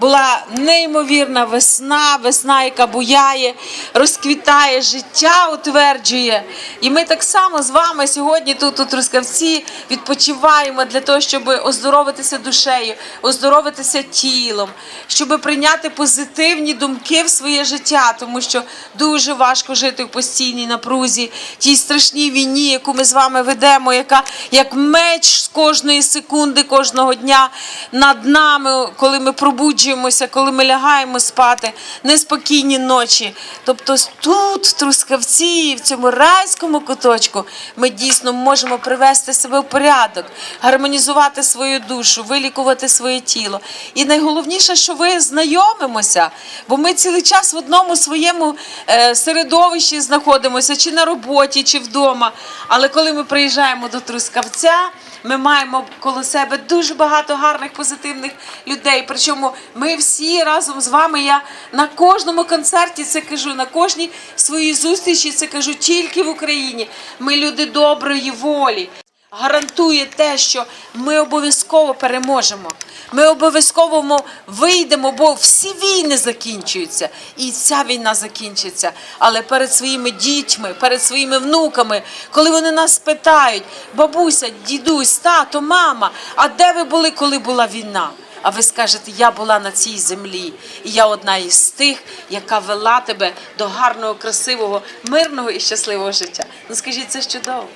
Була неймовірна весна, весна, яка буяє, розквітає життя, утверджує. І ми так само з вами сьогодні тут у Трускавці відпочиваємо для того, щоб оздоровитися душею, оздоровитися тілом, щоб прийняти позитивні думки в своє життя, тому що дуже важко жити в постійній напрузі, тій страшній війні, яку ми з вами ведемо, яка як меч з кожної секунди, кожного дня над нами, коли ми пробуджуємося, коли ми лягаємо спати, неспокійні ночі. Тобто тут, в Трускавці, в цьому райському куточку, ми дійсно можемо привести себе в порядок, гармонізувати свою душу, вилікувати своє тіло. І найголовніше, що ви знайомимося, бо ми цілий час в одному своєму е, середовищі знаходимося, чи на роботі, чи вдома. Але коли ми приїжджаємо до Трускавця, ми маємо коло себе дуже багато гарних позитивних людей. Причому ми всі разом з вами. Я на кожному концерті це кажу, на кожній своїй зустрічі це кажу тільки в Україні. Ми люди доброї волі. Гарантує те, що ми обов'язково переможемо. Ми обов'язково вийдемо, бо всі війни закінчуються, і ця війна закінчиться. Але перед своїми дітьми, перед своїми внуками, коли вони нас питають, бабуся, дідусь, тато, мама, а де ви були, коли була війна? А ви скажете, я була на цій землі, і я одна із тих, яка вела тебе до гарного, красивого, мирного і щасливого життя. Ну скажіть, це чудово.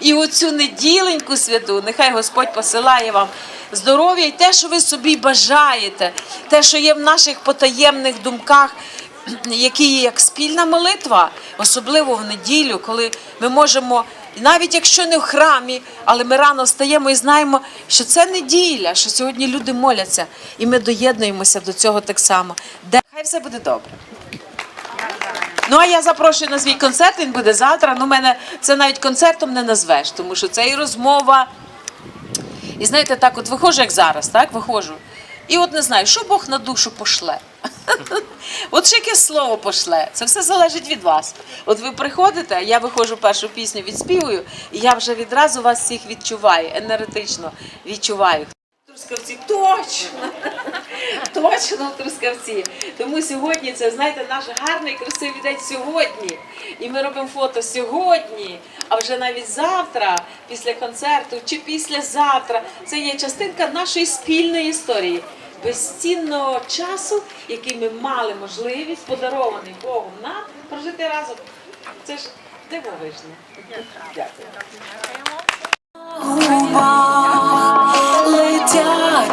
І оцю неділеньку святу, нехай Господь посилає вам здоров'я і те, що ви собі бажаєте, те, що є в наших потаємних думках, які є як спільна молитва, особливо в неділю, коли ми можемо. Навіть якщо не в храмі, але ми рано встаємо і знаємо, що це неділя, що сьогодні люди моляться, і ми доєднуємося до цього так само. Де хай все буде добре. Ну а я запрошую на свій концерт. Він буде завтра. Ну, мене це навіть концертом не назвеш, тому що це і розмова. І знаєте, так, от виходжу, як зараз, так виходжу. І от не знаю, що Бог на душу пошле. От ще яке слово пошле. Це все залежить від вас. От ви приходите, я виходжу першу пісню, відспівую, і я вже відразу вас всіх відчуваю, енергетично відчуваю. Трускавці точно! Точно Трускавці. Тому сьогодні це, знаєте, наш гарний, красивий день сьогодні. І ми робимо фото сьогодні, а вже навіть завтра, після концерту чи післязавтра. Це є частинка нашої спільної історії. Безцінного часу, який ми мали можливість, подарований Богом нам прожити разом. Це ж дивовижно. Дякую. летять